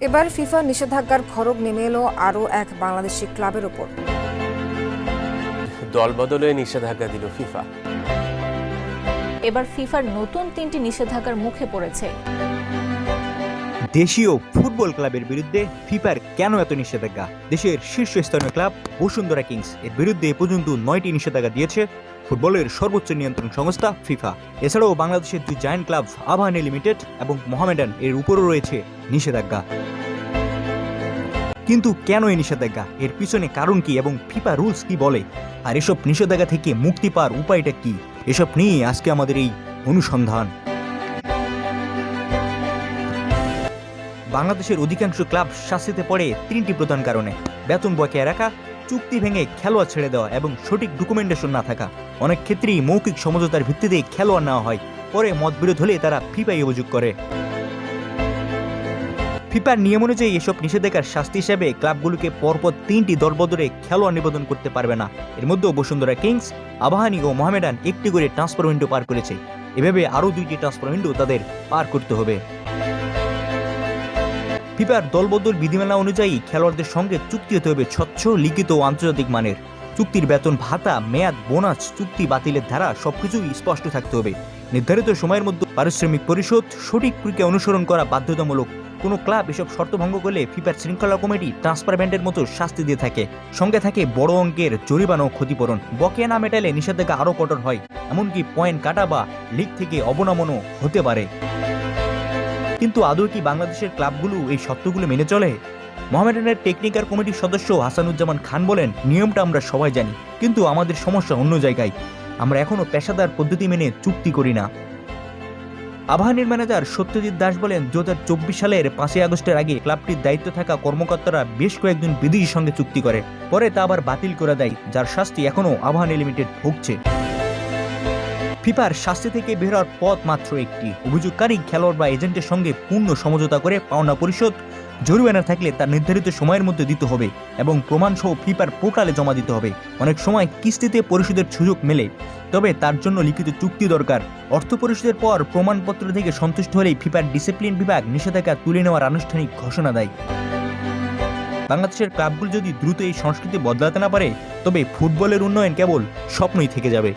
এবার ফিফা নিষেধাজ্ঞার খড়গ নেমে এলো আরও এক বাংলাদেশি ক্লাবের ওপর। দল বদলে নিষেধাজ্ঞা দিল ফিফা। এবার ফিফার নতুন তিনটি নিষেধাজ্ঞার মুখে পড়েছে। দেশীয় ফুটবল ক্লাবের বিরুদ্ধে ফিফার কেন এত নিষেধাজ্ঞা? দেশের শীর্ষস্থানীয় ক্লাব বসুন্ধরা কিংস। এর বিরুদ্ধে এ পর্যন্ত নয়টি নিষেধাজ্ঞা দিয়েছে ফুটবলের সর্বোচ্চ নিয়ন্ত্রণ সংস্থা ফিফা। এছাড়াও বাংলাদেশের দুই জায়ান্ট ক্লাব আবাহনী লিমিটেড এবং মোহামেডান এর উপরও রয়েছে নিষেধাজ্ঞা। কিন্তু কেন এই নিষেধাজ্ঞা? এর পিছনে কারণ কি এবং ফিফা রুলস কি বলে? আর এসব নিষেধাজ্ঞা থেকে মুক্তি পাওয়ার উপায়টা কি? এসব নিয়ে আজকে আমাদের এই অনুসন্ধান। বাংলাদেশের অধিকাংশ ক্লাব শাস্তিতে পড়ে তিনটি প্রধান কারণে। বেতন বকেয়া রাখা, চুক্তি ভেঙে খেলোয়াড় ছেড়ে দেওয়া এবং সঠিক ডকুমেন্টেশন না থাকা। অনেক ক্ষেত্রেই মৌখিক সমঝোতার ভিত্তিতে খেলোয়াড় নেওয়া হয়। পরে মতবিরোধ হলে তারা ফিফাই অভিযোগ করে। ফিফার নিয়ম অনুযায়ী এসব নিষেধাজ্ঞার শাস্তি হিসেবে ক্লাবগুলোকে পরপর তিনটি দলবদলে খেলোয়াড় নিবেদন করতে পারবে না। এর মধ্যেও বসুন্ধরা কিংস, আবাহানি ও মোহামেডান একটি করে ট্রান্সফার উইন্ডো পার করেছে। এভাবে আরও দুইটি ট্রান্সফার উইন্ডো তাদের পার করতে হবে। ফিফার দলবদল বিধিমালা অনুযায়ী খেলোয়াড়দের সঙ্গে চুক্তি হতে হবে স্বচ্ছ, লিখিত ও আন্তর্জাতিক মানের। চুক্তির বেতন, ভাতা, মেয়াদ, বোনাস, চুক্তি বাতিলের ধারা সবকিছুই স্পষ্ট থাকতে হবে। নির্ধারিত সময়ের মধ্যে পারিশ্রমিক পরিশোধ, সঠিক প্রক্রিয়া অনুসরণ করা বাধ্যতামূলক। কোনো ক্লাব এসব শর্ত ভঙ্গ করলে ফিফার শৃঙ্খলা কমিটি ট্রান্সফার ব্যান্ডের মতো শাস্তি দিয়ে থাকে। সঙ্গে থাকে বড় অঙ্কের জরিমানা ও ক্ষতিপূরণ। বকেয়া না মেটালে নিষেধাজ্ঞা আরও কঠোর হয়। এমনকি পয়েন্ট কাটা বা লিগ থেকে অবনমনও হতে পারে। কিন্তু আদৌ কি বাংলাদেশের ক্লাবগুলো এই শর্তগুলো মেনে চলে? মোহামেডানের টেকনিক্যাল কমিটির সদস্য হাসানুজ্জামান খান বলেন, নিয়মটা আমরা সবাই জানি, কিন্তু আমাদের সমস্যা অন্য জায়গায়। আমরা এখনও পেশাদার পদ্ধতি মেনে চুক্তি করি না। আবাহনীর ম্যানেজার সত্যজিৎ দাস বলেন দু হাজার চব্বিশ সালের পাঁচই আগস্টের আগে ক্লাবটির দায়িত্ব থাকা কর্মকর্তারা বেশ কয়েকজন বিদেশির সঙ্গে চুক্তি করে। পরে তা আবার বাতিল করে দেয়, যার শাস্তি এখনও আবাহনী লিমিটেড ভুগছে। ফিফার শাস্তি থেকে বের হওয়ার পথ মাত্র একটি। অভিযোগকারী খেলোয়াড় বা এজেন্টের সঙ্গে পূর্ণ সমঝোতা করে পাওনা পরিশোধ জরিমানা থাকলে তার নির্ধারিত সময়ের মধ্যে দিতে হবে এবং প্রমাণসহ ফিফার পোর্টালে জমা দিতে হবে। অনেক সময় কিস্তিতে পরিশোধের সুযোগ মেলে, তবে তার জন্য লিখিত চুক্তি দরকার। অর্থ পরিশোধের পর প্রমাণপত্র থেকে সন্তুষ্ট হলেই ফিফার ডিসিপ্লিন বিভাগ নিষেধাজ্ঞা তুলে নেওয়ার আনুষ্ঠানিক ঘোষণা দেয়। বাংলাদেশের ক্লাবগুলো যদি দ্রুত এই সংস্কৃতি বদলাতে না পারে, তবে ফুটবলের উন্নয়ন কেবল স্বপ্নই থেকে যাবে।